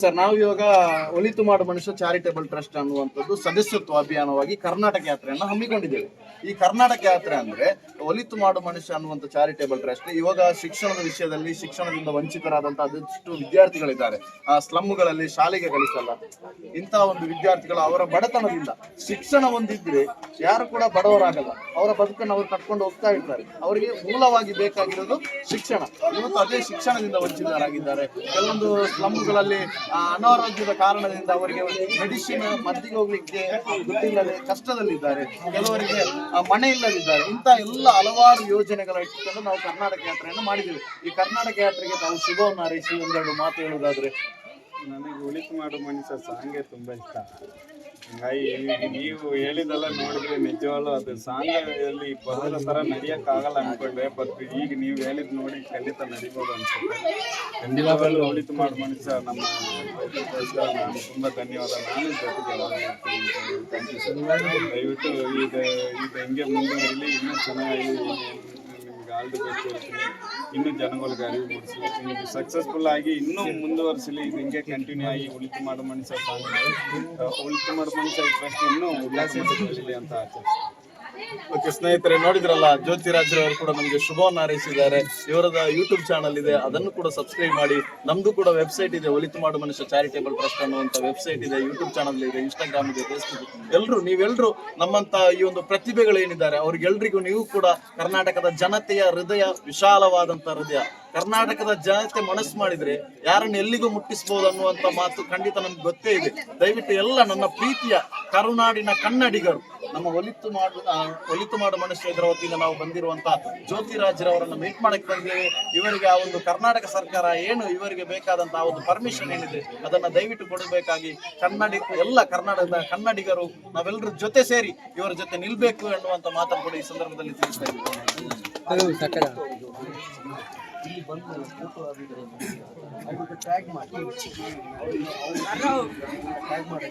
Sir, ನಾವು ಇವಾಗ ಒಲಿತು ಮಾಡು ಮನುಷ್ಯ ಚಾರಿಟೇಬಲ್ ಟ್ರಸ್ಟ್ ಅನ್ನುವಂಥದ್ದು ಸದಸ್ಯತ್ವ ಅಭಿಯಾನವಾಗಿ ಕರ್ನಾಟಕ ಯಾತ್ರೆಯನ್ನು ಹಮ್ಮಿಕೊಂಡಿದ್ದೇವೆ. ಈ ಕರ್ನಾಟಕ ಯಾತ್ರೆ ಅಂದ್ರೆ ಒಲಿತು ಮಾಡು ಮನುಷ್ಯ ಅನ್ನುವಂಥ ಚಾರಿಟೇಬಲ್ ಟ್ರಸ್ಟ್ ಇವಾಗ ಶಿಕ್ಷಣದ ವಿಷಯದಲ್ಲಿ, ಶಿಕ್ಷಣದಿಂದ ವಂಚಿತರಾದಂತಹ ಅದೆಷ್ಟು ವಿದ್ಯಾರ್ಥಿಗಳಿದ್ದಾರೆ. ಆ ಸ್ಲಮ್ಗಳಲ್ಲಿ ಶಾಲೆಗೆ ಕಲಿಸಲ್ಲ ಇಂತಹ ಒಂದು ವಿದ್ಯಾರ್ಥಿಗಳು ಅವರ ಬಡತನದಿಂದ ಶಿಕ್ಷಣ ಒಂದಿದ್ರೆ ಯಾರು ಕೂಡ ಬಡವರಾಗಲ್ಲ. ಅವರ ಬದುಕನ್ನು ಅವರು ಕಟ್ಕೊಂಡು ಹೋಗ್ತಾ ಇರ್ತಾರೆ. ಅವರಿಗೆ ಮೂಲವಾಗಿ ಬೇಕಾಗಿರೋದು ಶಿಕ್ಷಣ. ಇವತ್ತು ಅದೇ ಶಿಕ್ಷಣದಿಂದ ವಂಚಿತರಾಗಿದ್ದಾರೆ. ಕೆಲವೊಂದು ಸ್ಲಮ್ಗಳಲ್ಲಿ ಅನಾರೋಗ್ಯದ ಕಾರಣದಿಂದ ಅವರಿಗೆ ಮೆಡಿಸಿನ್ ಮದ್ದಿಗೆ ಹೋಗ್ಲಿಕ್ಕೆ ಗೊತ್ತಿಲ್ಲದೆ ಕಷ್ಟದಲ್ಲಿದ್ದಾರೆ. ಕೆಲವರಿಗೆ ಮನೆ ಇಲ್ಲದಿದ್ದಾರೆ. ಇಂಥ ಎಲ್ಲ ಹಲವಾರು ಯೋಜನೆಗಳ ಇಟ್ಟುಕೊಂಡು ನಾವು ಕರ್ನಾಟಕ ಯಾತ್ರೆಯನ್ನು ಮಾಡಿದ್ದೇವೆ. ಈ ಕರ್ನಾಟಕ ಯಾತ್ರೆಗೆ ನಾವು ಶುಭವನ್ನು ಹಾರೈಸಿ ಒಂದೆರಡು ಮಾತು ಹೇಳುವುದಾದ್ರೆ. ನನಗೆ ಉಳಿತು ಮಾಡೋ ಮನುಷ್ಯ ಸಾಂಗೇ ತುಂಬಾ ಇಷ್ಟ. ಹಂಗಾಗಿ ನೀವು ಹೇಳಿದೆಲ್ಲ ನೋಡಿದ್ರೆ ನಿಜವಾಗ್ಲೂ ಅದು ಸಾಂಗಲ್ಲಿ ಬಹಳ ತರ ನಡಿಯಕ್ಕಾಗಲ್ಲ ಅನ್ಕೊಂಡೆ. ಬಟ್ ಈಗ ನೀವು ಹೇಳಿದ್ ನೋಡಿ ಖಂಡಿತ ನಡಿಬೋದು ಅನ್ಸುತ್ತೆ. ಖಂಡಿತವಾಗ್ಲೂ ಉಳಿತು ಮಾಡೋ ಸರ್ ನಮ್ಮ ನಾನು ತುಂಬಾ ಧನ್ಯವಾದ. ನಾನು ಜೊತೆಗೆ ದಯವಿಟ್ಟು ಈಗ ಇದು ಹಿಂಗೆ ಮುಂದುವರಿಲಿ ಇನ್ನೂ ಚೆನ್ನಾಗಿ ನಿಮ್ಗೆ ಆಲ್ ದಿ ಬೆಸ್ಟ್ ಹೇಳ್ತೀನಿ ಇನ್ನೂ ಜನಗಳಿಗೆ ಅರಿವು ಮೂಡಿಸಲಿ. ಇದು ಸಕ್ಸಸ್ಫುಲ್ ಆಗಿ ಇನ್ನೂ ಮುಂದುವರಿಸಲಿ. ಇದು ಹಿಂಗೆ ಕಂಟಿನ್ಯೂ ಆಗಿ ಉಳಿತು ಮಾಡೋ ಮನುಷ್ಯ ಉಳಿತು ಮಾಡೋ ಮನುಷ್ಯ ಟ್ರಸ್ಟ್ ಇನ್ನೂ ಉಲ್ಲಾಸ ಅಂತ ಆಚರಿಸ್ತೀನಿ. ಓಕೆ, ಸ್ನೇಹಿತರೆ, ನೋಡಿದ್ರಲ್ಲ ಜ್ಯೋತಿರಾಜ್ ಅವರು ಕೂಡ ನಮಗೆ ಶುಭವನ್ನು ಹಾರೈಸಿದ್ದಾರೆ. ಇವರದ ಯೂಟ್ಯೂಬ್ ಚಾನಲ್ ಇದೆ, ಅದನ್ನು ಕೂಡ ಸಬ್ಸ್ಕ್ರೈಬ್ ಮಾಡಿ. ನಮ್ದು ಕೂಡ ವೆಬ್ಸೈಟ್ ಇದೆ ಒಲಿತು ಮಾಡು ಮನುಷ್ಯ ಚಾರಿಟೇಬಲ್ ಟ್ರಸ್ಟ್ ಅನ್ನುವಂತ ವೆಬ್ಸೈಟ್ ಇದೆ ಯೂಟ್ಯೂಬ್ ಚಾನಲ್ ಇದೆ ಇನ್ಸ್ಟಾಗ್ರಾಮ್ ಇದೆ ಫೇಸ್ಬುಕ್ ಎಲ್ಲರೂ ನೀವೆಲ್ಲರೂ ನಮ್ಮಂತ ಈ ಒಂದು ಪ್ರತಿಭೆಗಳೇನಿದ್ದಾರೆ ಅವ್ರಿಗೆಲ್ರಿಗೂ ನೀವು ಕೂಡ ಕರ್ನಾಟಕದ ಜನತೆಯ ಹೃದಯ, ವಿಶಾಲವಾದಂತ ಹೃದಯ. ಕರ್ನಾಟಕದ ಜನತೆ ಮನಸ್ಸು ಮಾಡಿದ್ರೆ ಯಾರನ್ನು ಎಲ್ಲಿಗೂ ಮುಟ್ಟಿಸಬಹುದು ಅನ್ನುವಂತ ಮಾತು ಖಂಡಿತ ನಮ್ಗೆ ಗೊತ್ತೇ ಇದೆ. ದಯವಿಟ್ಟು ಎಲ್ಲ ನನ್ನ ಪ್ರೀತಿಯ ಕರುನಾಡಿನ ಕನ್ನಡಿಗರು ನಮ್ಮ ಒಲಿತು ಮಾಡು ಒಲಿತು ಮಾಡು ಮನುಷ್ಯ ಇದರ ವತಿಯಿಂದ ನಾವು ಬಂದಿರುವಂತ ಜ್ಯೋತಿರಾಜ್ರವರನ್ನು ಮೀಟ್ ಮಾಡಕ್ಕೆ ಬಂದಿದ್ದೇವೆ ಇವರಿಗೆ ಆ ಒಂದು ಕರ್ನಾಟಕ ಸರ್ಕಾರ ಏನು ಇವರಿಗೆ ಬೇಕಾದಂತಹ ಒಂದು ಪರ್ಮಿಷನ್ ಏನಿದೆ, ಅದನ್ನ ದಯವಿಟ್ಟು ಕೊಡಬೇಕಾಗಿ ಕನ್ನಡಿ ಎಲ್ಲ ಕರ್ನಾಟಕದ ಕನ್ನಡಿಗರು, ನಾವೆಲ್ಲರೂ ಜೊತೆ ಸೇರಿ ಇವರ ಜೊತೆ ನಿಲ್ಬೇಕು ಎನ್ನುವಂತ ಮಾತನ್ನು ಕೂಡ ಈ ಸಂದರ್ಭದಲ್ಲಿ ತಿಳಿಸ್ತಾ ಇದ್ದೀವಿ. ಇಲ್ಲಿ ಬಂದು ಫೋಟೋ ಅದಕ್ಕೆ ಟ್ಯಾಗ್ ಮಾಡಿ ಟ್ಯಾಗ್ ಮಾಡಿ